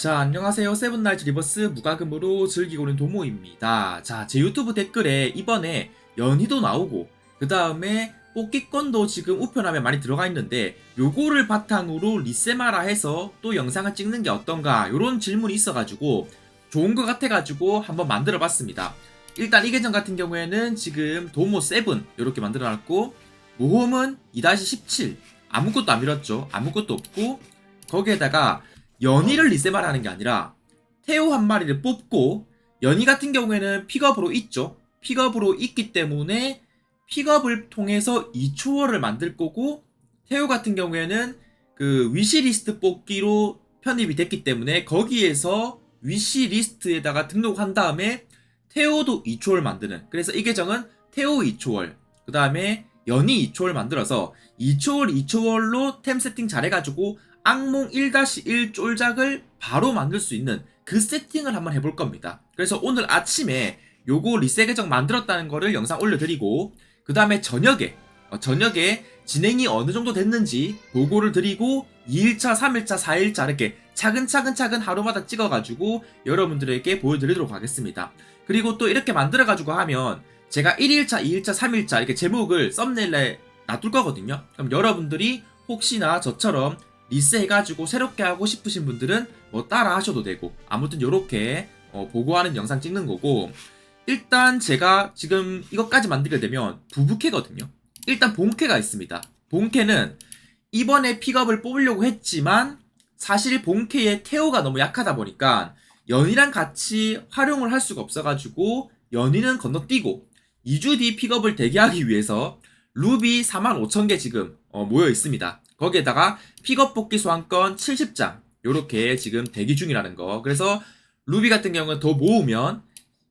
자, 안녕하세요. 세븐나이츠 리버스 무과금으로 즐기고 있는 도모입니다. 자, 제 유튜브 댓글에 이번에 연희도 나오고, 그 다음에 뽑기권도 지금 우편함에 많이 들어가 있는데, 요거를 바탕으로 리세마라 해서 또 영상을 찍는 게 어떤가, 요런 질문이 있어가지고, 좋은 것 같아가지고 한번 만들어 봤습니다. 일단 이 계정 같은 경우에는 지금 도모 7 이렇게 만들어 놨고, 모험은 2-17 아무것도 안 밀었죠. 아무것도 없고, 거기에다가 연희를 리세마를 하는 게 아니라 태오 한 마리를 뽑고 연희 같은 경우에는 픽업으로 있죠. 픽업으로 있기 때문에 픽업을 통해서 2초월을 만들 거고 태오 같은 경우에는 그 위시리스트 뽑기로 편입이 됐기 때문에 거기에서 위시리스트에다가 등록한 다음에 태오도 2초월 만드는 그래서 이 계정은 태오 2초월 그 다음에 연희 2초월 만들어서 2초월 2초월로 템 세팅 잘해가지고 악몽 1-1 쫄작을 바로 만들 수 있는 그 세팅을 한번 해볼 겁니다. 그래서 오늘 아침에 요거 리셋 계정 만들었다는 거를 영상 올려드리고 그 다음에 저녁에 어, 저녁에 진행이 어느 정도 됐는지 보고를 드리고 2일차, 3일차, 4일차 이렇게 차근차근차근 하루마다 찍어가지고 여러분들에게 보여드리도록 하겠습니다. 그리고 또 이렇게 만들어가지고 하면 제가 1일차, 2일차, 3일차 이렇게 제목을 썸네일에 놔둘 거거든요. 그럼 여러분들이 혹시나 저처럼 리스해가지고 새롭게 하고 싶으신 분들은 뭐 따라 하셔도 되고 아무튼 요렇게 어, 보고하는 영상 찍는 거고 일단 제가 지금 이것까지 만들게 되면 부부캐거든요 일단 본캐가 있습니다 본캐는 이번에 픽업을 뽑으려고 했지만 사실 본캐의 태오가 너무 약하다 보니까 연이랑 같이 활용을 할 수가 없어가지고 연이는 건너뛰고 2주 뒤 픽업을 대기하기 위해서 루비 45,000개 지금 어, 모여 있습니다. 거기에다가 픽업 뽑기 소환권 70장 요렇게 지금 대기 중이라는 거. 그래서 루비 같은 경우는 더 모으면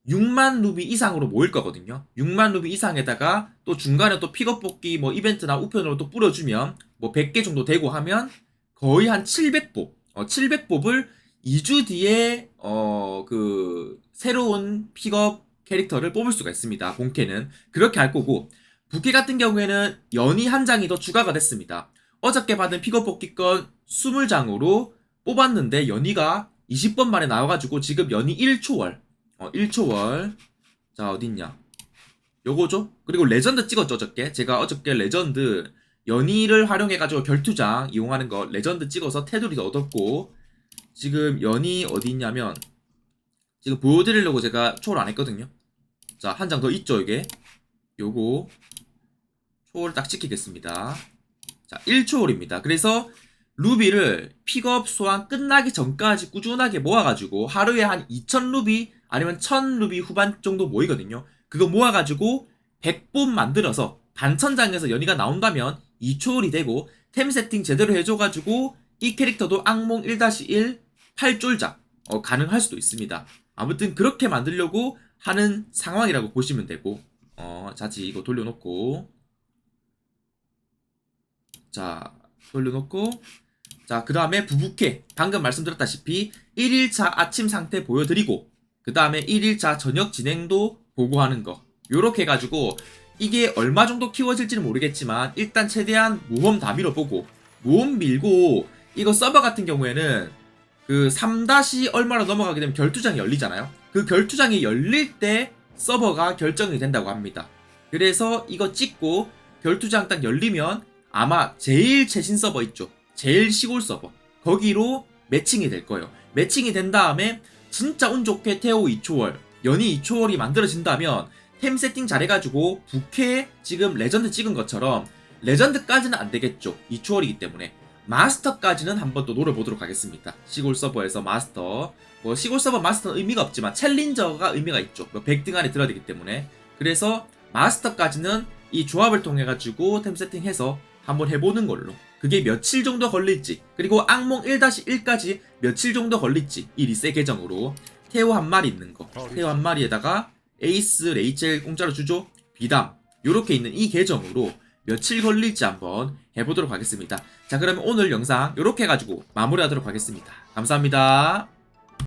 6만 루비 이상으로 모일 거거든요. 6만 루비 이상에다가 또 중간에 또 픽업 뽑기 뭐 이벤트나 우편으로 또 뿌려주면 뭐 100개 정도 되고 하면 거의 한 700뽑, 어, 700뽑을 2주 뒤에 어 그 새로운 픽업 캐릭터를 뽑을 수가 있습니다. 본캐는 그렇게 할 거고 부캐 같은 경우에는 연이 한 장이 더 추가가 됐습니다. 어저께 받은 픽업 뽑기권 20장으로 뽑았는데 연이가 20번 만에 나와가지고 지금 연이 1초월. 어 1초월. 자 어딨냐? 요거죠? 그리고 레전드 찍었죠 어저께? 제가 어저께 레전드 연이를 활용해가지고 결투장 이용하는 거 레전드 찍어서 테두리도 얻었고 지금 연이 어디 있냐면 지금 보여드리려고 제가 초월 안 했거든요. 자 한 장 더 있죠 이게? 요거 초월 딱 지키겠습니다 자 1초월입니다 그래서 루비를 픽업 소환 끝나기 전까지 꾸준하게 모아가지고 하루에 한 2000루비 아니면 1000루비 후반 정도 모이거든요. 그거 모아가지고 100본 만들어서 단천장에서 연이가 나온다면 2초월이 되고 템 세팅 제대로 해줘가지고 이 캐릭터도 악몽 1-1 8쫄작 어, 가능할 수도 있습니다. 아무튼 그렇게 만들려고 하는 상황이라고 보시면 되고 어, 자지 이거 돌려놓고 자 돌려놓고 자, 그 다음에 부부캐. 방금 말씀드렸다시피 1일차 아침 상태 보여드리고, 그 다음에 1일차 저녁 진행도 보고하는 거. 요렇게 해가지고, 이게 얼마 정도 키워질지는 모르겠지만, 일단 최대한 모험 다 밀어보고, 모험 밀고, 이거 서버 같은 경우에는 그 3 얼마로 넘어가게 되면 결투장이 열리잖아요. 그 결투장이 열릴 때 서버가 결정이 된다고 합니다. 그래서 이거 찍고, 결투장 딱 열리면 아마 제일 최신 서버 있죠. 제일 시골 서버 거기로 매칭이 될 거예요. 매칭이 된 다음에 진짜 운 좋게 태오 2초월, 연이 2초월이 만들어진다면 템 세팅 잘해가지고 부캐 지금 레전드 찍은 것처럼 레전드까지는 안 되겠죠. 2초월이기 때문에 마스터까지는 한번 또 노려보도록 하겠습니다. 시골 서버에서 마스터 뭐 시골 서버 마스터는 의미가 없지만 챌린저가 의미가 있죠. 뭐 100등 안에 들어야 되기 때문에 그래서 마스터까지는 이 조합을 통해 가지고 템 세팅해서 한번 해보는 걸로. 그게 며칠 정도 걸릴지 그리고 악몽 1-1까지 며칠 정도 걸릴지 이 리셋 계정으로 태오 한 마리 있는 거. 태오 한 마리에다가 에이스 레이첼 공짜로 주죠? 비담. 요렇게 있는 이 계정으로 며칠 걸릴지 한번 해보도록 하겠습니다. 자 그러면 오늘 영상 요렇게 해가지고 마무리하도록 하겠습니다. 감사합니다